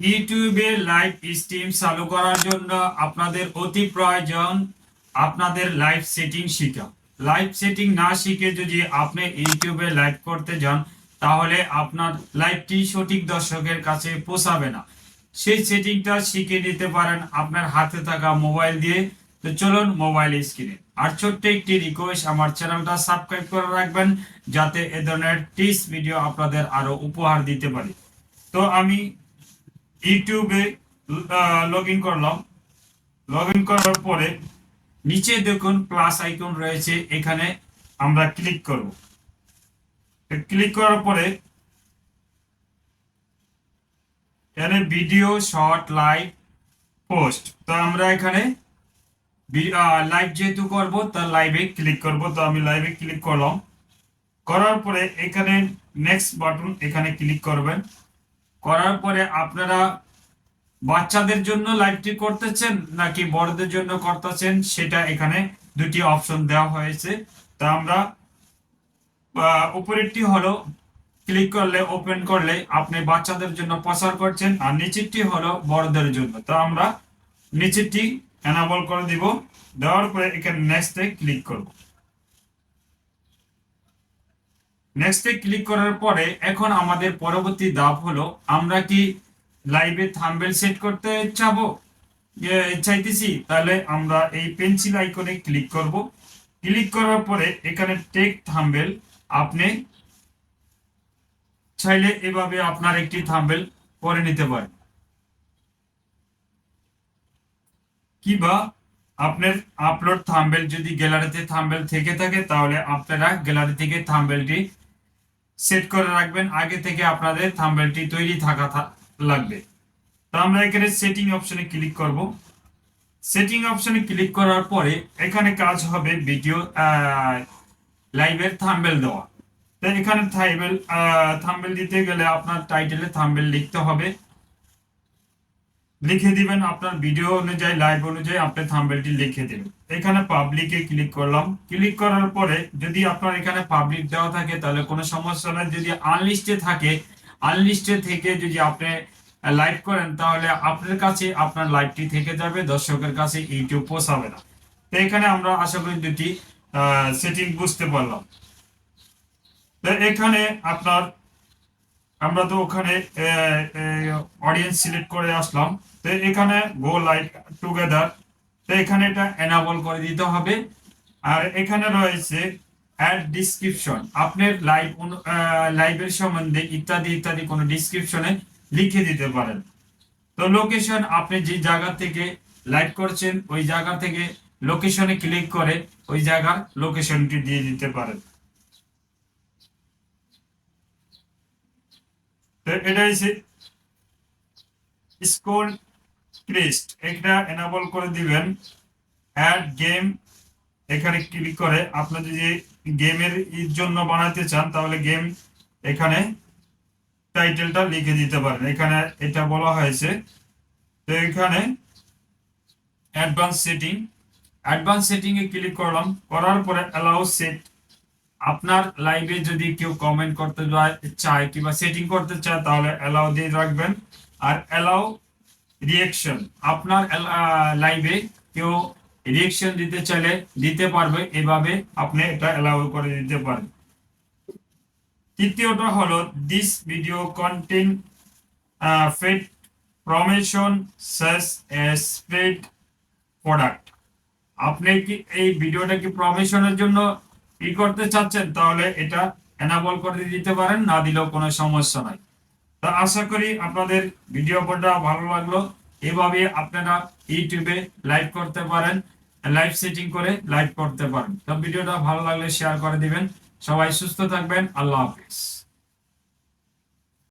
ইউটিউবে live stream চালু করার জন্য আপনাদের অতি প্রয়োজন আপনাদের লাইভ সেটিং শিখা। লাইভ সেটিং না শিখে যদি আপনি ইউটিউবে লাইভ করতে যান, তাহলে আপনার লাইভটি সঠিক দর্শকের কাছে পৌঁছাবে না। সেই সেটিংটা শিখে নিতে পারেন আপনার হাতে থাকা মোবাইল দিয়ে। তো চলুন মোবাইল স্ক্রিনে। আর ছোট্ট একটি রিকোয়েস্ট আমার চ্যানেলটা সাবস্ক্রাইব করে রাখবেন, যাতে এ ধরনের টিপস ভিডিও আপনাদের আরও উপহার দিতে পারি। তো আমি ইউটিউবে লগ ইন করলাম। লগ ইন করার পরে নিচে দেখুন প্লাস আইকন রয়েছে, এখানে আমরা ক্লিক করব। ক্লিক করার পরে এখানে ভিডিও শর্ট লাইভ পোস্ট তো আমরা এখানে লাইভ যেহেতু করব তার লাইভে ক্লিক করব। তো আমি লাইভে ক্লিক করলাম। করার পরে এখানে নেক্সট বাটন এখানে ক্লিক করবেন। করার পরে আপনারা বাচ্চাদের জন্য লাইভটি করতেছেন নাকি বড়দের জন্য করতেছেন, সেটা এখানে দুটি অপশন দেওয়া হয়েছে। তা আমরা উপরেরটি হলো ক্লিক করলে, ওপেন করলে আপনি বাচ্চাদের জন্য প্রচার করছেন আর নিচেরটি হলো বড়দের জন্য। তো আমরা নিচেরটি এনাবল করে দিব। দেওয়ার পরে এখানে নেক্সটে ক্লিক করব। নেক্সটে ক্লিক করার পরে এখন আমাদের পরবর্তী ধাপ হলো, আমরা কি লাইভে থাম্বেল সেট করতে চাবো? চাইতেছি। তাহলে আমরা এই পেন্সিল আইকনে ক্লিক করব। ক্লিক করার পরে এখানে টেক থাম্বেল আপনি চাইলে এভাবে আপনার একটি থাম্বেল করে নিতে পারেন। কিবা আপনার আপলোড থাম্বেল যদি গ্যালারিতে থাম্বেল থেকে থাকে, তাহলে আপনারা গ্যালারি থেকে থাম্বেলটি সেট করে রাখবেন। আগে থেকে আপনাদের থাম্বেলটি তৈরি থাকা লাগবে। তো আমরা এখানে সেটিং অপশনে ক্লিক করব। সেটিং অপশনে ক্লিক করার পরে এখানে কাজ হবে ভিডিও লাইভের থাম্বেল দেওয়া। তো এখানে থাইবেল থাম্বেল দিতে গেলে আপনার টাইটেলে থাম্বেল লিখতে হবে। লিখে দিবেন আপনার ভিডিও অনুযায়ী লাইভ অনুযায়ী আপনি থাম্বেলটি লিখে দিবেন। এখানে পাবলিকে ক্লিক করলাম। ক্লিক করার পরে যদি আপনার এখানে পাবলিক দেওয়া থাকে, তাহলে কোনো সমস্যা নেই। যদি আনলিস্টে থাকে আনলিস্টে থেকে যদি আপনি লাইভ করেন, তাহলে আপনার কাছে আপনার লাইভটি থেকে যাবে, দর্শকের কাছে ইউটিউব পৌঁছাবে না। তো এখানে আমরা আশা করি দুটি সেটিং বুঝতে পারলাম। তো এখানে আপনার আমরা তো ওখানে অডিয়েন্স সিলেক্ট করে আসলাম। তো এখানে গো লাইভ টুগেদার তো এখানে এটা এনাবল করে দিতে হবে। আর এখানে রয়েছে অ্যাড ডিসক্রিপশন আপনার লাইভ লাইভের সম্বন্ধে ইত্যাদি ইত্যাদি কোনো ডিসক্রিপশনে লিখে দিতে পারেন। তো লোকেশন আপনি যে জায়গা থেকে লাইভ করছেন, ওই জায়গা থেকে লোকেশনে ক্লিক করে ওই জায়গার লোকেশনটি দিয়ে দিতে পারেন। এটা হচ্ছে স্কোর ক্রিস্ট এটা এনাবল করে দিবেন। অ্যাড গেম এখানে ক্লিক করে। আপনি যদি গেমের জন্য বানাতে চান, তাহলে গেম এখানে টাইটেলটা লিখে দিতে পারেন। এখানে এটা বলা হয়েছে। তো এখানে অ্যাডভান্স সেটিং অ্যাডভান্স সেটিং এ ক্লিক করলাম। করার পরে অ্যালাউ সেট আপনার লাইভে যদি কেউ কমেন্ট করতে চায় কিংবা সেটিং করতে চায়, তাহলে অ্যালাউ দিয়ে রাখবেন। আর অ্যালাউ রিয়েকশন আপনার লাইভে কেউ রিয়েকশন দিতে চাইলে দিতে পারবে, এভাবে আপনি এটা অ্যালাউ করে দিতে পারেন। তৃতীয়টা হলো this video content fade promotion সাস স্প্রেড প্রোডাক্ট আপনি কি এই ভিডিওটা কি প্রমেশনের জন্য ই করতে চাচ্ছেন? তাহলে এটা এনাবল করে দিতে পারেন, না দিলেও কোনো সমস্যা নাই। তো আশা করি আপনাদের ভিডিও পড়া ভালো লাগল। এভাবে আপনারা ইউটিউবে লাইভ করতে পারেন লাইভ সেটিং করে লাইভ করতে পারেন। তো ভিডিওটা ভালো লাগলে শেয়ার করে দিবেন। সবাই সুস্থ থাকবেন। আল্লাহ হাফিজ।